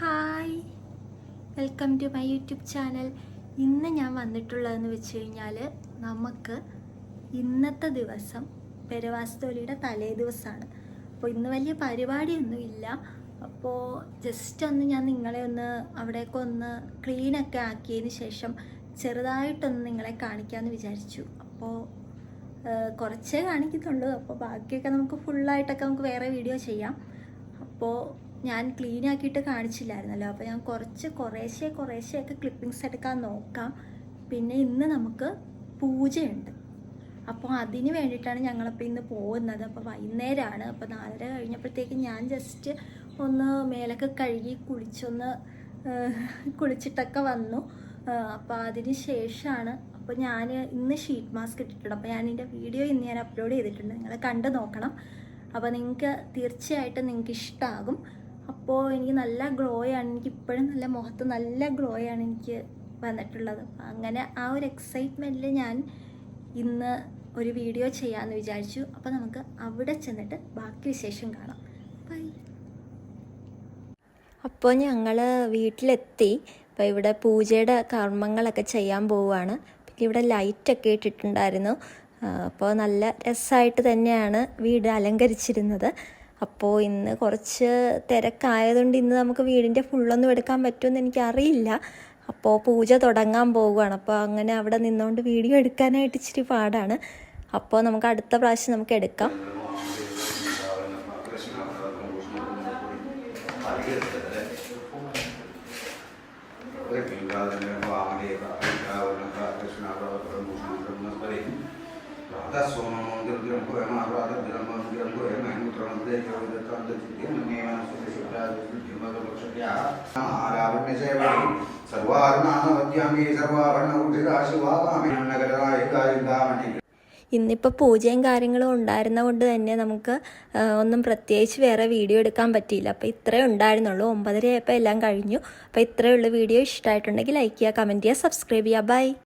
Hi. Welcome to my YouTube channel. ഇന്ന് ഞാൻ വന്നിട്ടുള്ളതെന്ന് വെച്ച് കഴിഞ്ഞാൽ നമുക്ക് ഇന്നത്തെ ദിവസം പെരവാസ്തോലിയുടെ തലേ ദിവസമാണ് അപ്പോൾ ഇന്ന് വലിയ പരിപാടിയൊന്നും ഇല്ല അപ്പോൾ ജസ്റ്റ് ഒന്ന് ഞാൻ നിങ്ങളെ ഒന്ന് അവിടേക്ക് ഒന്ന് ക്ലീനൊക്കെ ആക്കിയതിന് ശേഷം ചെറുതായിട്ടൊന്ന് നിങ്ങളെ കാണിക്കാമെന്ന് വിചാരിച്ചു. അപ്പോൾ കുറച്ചേ കാണിക്കുന്നുള്ളൂ അപ്പോൾ ബാക്കിയൊക്കെ നമുക്ക് ഫുള്ളായിട്ടൊക്കെ നമുക്ക് വേറെ വീഡിയോ ചെയ്യാം. അപ്പോൾ ഞാൻ ക്ലീൻ ആക്കിയിട്ട് കാണിച്ചില്ലായിരുന്നല്ലോ. അപ്പോൾ ഞാൻ കുറച്ച് കുറേശ്ശെ കുറേശ്ശെയൊക്കെ ക്ലിപ്പിങ്സ് എടുക്കാൻ നോക്കാം. പിന്നെ ഇന്ന് നമുക്ക് പൂജയുണ്ട്. അപ്പോൾ അതിന് വേണ്ടിയിട്ടാണ് ഞങ്ങളപ്പോൾ ഇന്ന് പോകുന്നത്. അപ്പോൾ വൈകുന്നേരമാണ് അപ്പോൾ നാലര കഴിഞ്ഞപ്പോഴത്തേക്ക് ഞാൻ ജസ്റ്റ് ഒന്ന് മേലൊക്കെ കഴുകി കുളിച്ചൊന്ന് കുളിച്ചിട്ടൊക്കെ വന്നു. അപ്പോൾ അതിന് ശേഷമാണ് അപ്പോൾ ഞാൻ ഇന്ന് ഷീറ്റ് മാസ്ക് ഇട്ടിട്ടുണ്ട്. അപ്പോൾ ഞാൻ എന്റെ വീഡിയോ ഇന്ന് ഞാൻ അപ്ലോഡ് ചെയ്തിട്ടുണ്ട്. നിങ്ങൾ കണ്ടു നോക്കണം. അപ്പോൾ നിങ്ങൾക്ക് തീർച്ചയായിട്ടും നിങ്ങൾക്ക് ഇഷ്ടമാകും അപ്പോൾ എനിക്ക് നല്ല ഗ്ലോയാണ് എനിക്ക് ഇപ്പോഴും നല്ല മുഖത്ത് നല്ല ഗ്ലോയാണ് എനിക്ക് വന്നിട്ടുള്ളത്. അങ്ങനെ ആ ഒരു എക്സൈറ്റ്മെന്റിൽ ഞാൻ ഇന്ന് ഒരു വീഡിയോ ചെയ്യാമെന്ന് വിചാരിച്ചു. അപ്പോൾ നമുക്ക് അവിടെ ചെന്നിട്ട് ബാക്കി വിശേഷം കാണാം. ബൈ അപ്പോൾ ഞങ്ങൾ വീട്ടിലെത്തി. അപ്പോൾ ഇവിടെ പൂജയുടെ കർമ്മങ്ങളൊക്കെ ചെയ്യാൻ പോവുകയാണ് പിന്നെ ഇവിടെ ലൈറ്റൊക്കെ ഇട്ടിട്ടുണ്ടായിരുന്നു. അപ്പോൾ നല്ല രസമായിട്ട് തന്നെയാണ് വീട് അലങ്കരിച്ചിരുന്നത്. അപ്പോൾ ഇന്ന് കുറച്ച് തിരക്കായതുകൊണ്ട് ഇന്ന് നമുക്ക് വീടിന്റെ ഫുള്ളൊന്നും എടുക്കാൻ പറ്റുമെന്ന് എനിക്കറിയില്ല. അപ്പോൾ പൂജ തുടങ്ങാൻ പോവുകയാണ്. അപ്പോൾ അങ്ങനെ അവിടെ നിന്നുകൊണ്ട് വീഡിയോ എടുക്കാനായിട്ട് ഇച്ചിരി പാടാണ്. അപ്പോൾ നമുക്ക് അടുത്ത പ്രാവശ്യം നമുക്ക് എടുക്കാം. ഇന്നിപ്പോൾ പൂജയും കാര്യങ്ങളും ഉണ്ടായിരുന്ന കൊണ്ട് തന്നെ നമുക്ക് ഒന്നും പ്രത്യേകിച്ച് വേറെ വീഡിയോ എടുക്കാൻ പറ്റിയില്ല. അപ്പോൾ ഇത്രേ ഉണ്ടായിരുന്നുള്ളൂ. ഒമ്പതര ആയപ്പോൾ എല്ലാം കഴിഞ്ഞു. അപ്പോൾ ഇത്രയുള്ള വീഡിയോ. ഇഷ്ടമായിട്ടുണ്ടെങ്കിൽ ലൈക്ക് ചെയ്യുക കമന്റ് ചെയ്യുക സബ്സ്ക്രൈബ് ചെയ്യുക. ബൈ